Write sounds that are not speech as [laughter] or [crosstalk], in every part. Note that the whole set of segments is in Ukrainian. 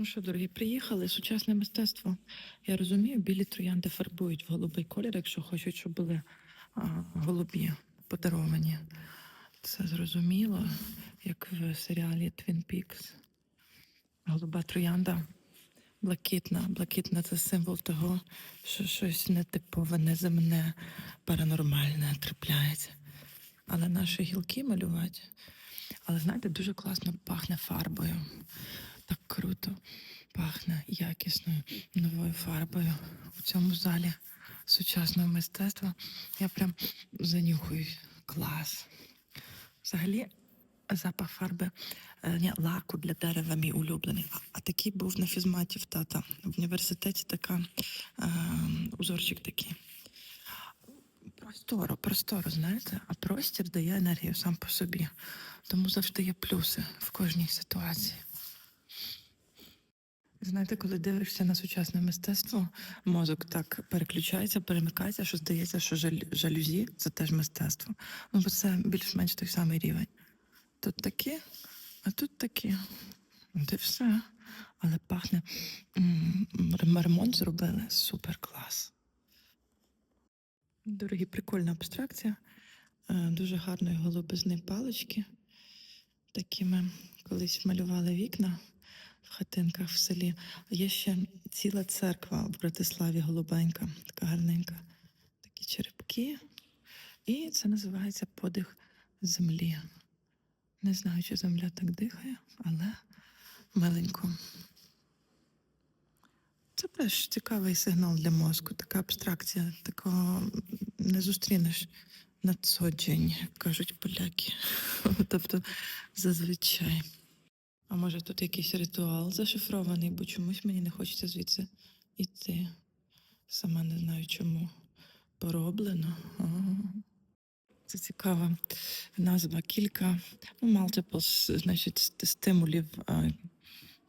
Ну що, дорогі, приїхали, сучасне мистецтво. Я розумію, білі троянди фарбують в голубий колір, якщо хочуть, щоб були а, голубі подаровані. Це зрозуміло, як в серіалі Twin Peaks. Голуба троянда блакитна. Блакитна це символ того, що щось нетипове, неземне, паранормальне трапляється. Але наші гілки малювати. Але знаєте, дуже класно пахне фарбою. Так круто пахне якісною новою фарбою у цьому залі сучасного мистецтва. Я прям занюхуюсь. Клас. Взагалі, запах фарби е, ні, лаку для дерева мій улюблений. А такий був на фізматі в тата. В університеті така е, узорчик такий. Просторо, просторо, знаєте, а простір дає енергію сам по собі. Тому завжди є плюси в кожній ситуації. Знаєте, коли дивишся на сучасне мистецтво, мозок так переключається, перемикається, що здається, що жаль- жалюзі це теж мистецтво. Ну, бо це більш-менш той самий рівень. Тут таке, а тут таке. От і все. Але пахне. Ремонт зробили супер клас. Дорогі, прикольна абстракція. Е, Дуже гарної голубизни палички. Такі ми колись малювали вікна хатинках в селі. Є ще ціла церква в Братиславі голубенька, така гарненька. Такі черепки. І це називається подих землі. Не знаю, чи земля так дихає, але миленько. Це теж цікавий сигнал для мозку, така абстракція. Такого не зустрінеш на цоджень, як кажуть поляки. [laughs] Тобто зазвичай. А може тут якийсь ритуал зашифрований, бо чомусь мені не хочеться звідси йти. Сама не знаю чому. Пороблено. Це цікава назва. Кілька ну, значить, стимулів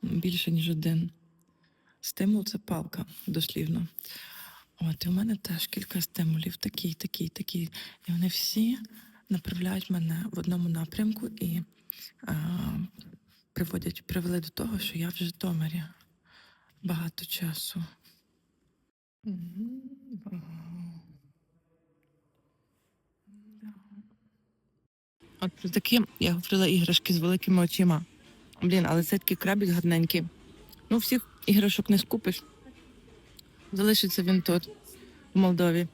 більше, ніж один. Стимул це палка, дослівно. От, і у мене теж кілька стимулів, такі, такі, такі. І вони всі направляють мене в одному напрямку і приводять, привели до того, що я в Житомирі багато часу. От про такі, я говорила, іграшки з великими очима. Блін, але це такий крабик гарненький. Ну, всіх іграшок не скупиш. Залишиться він тут, в Молдові.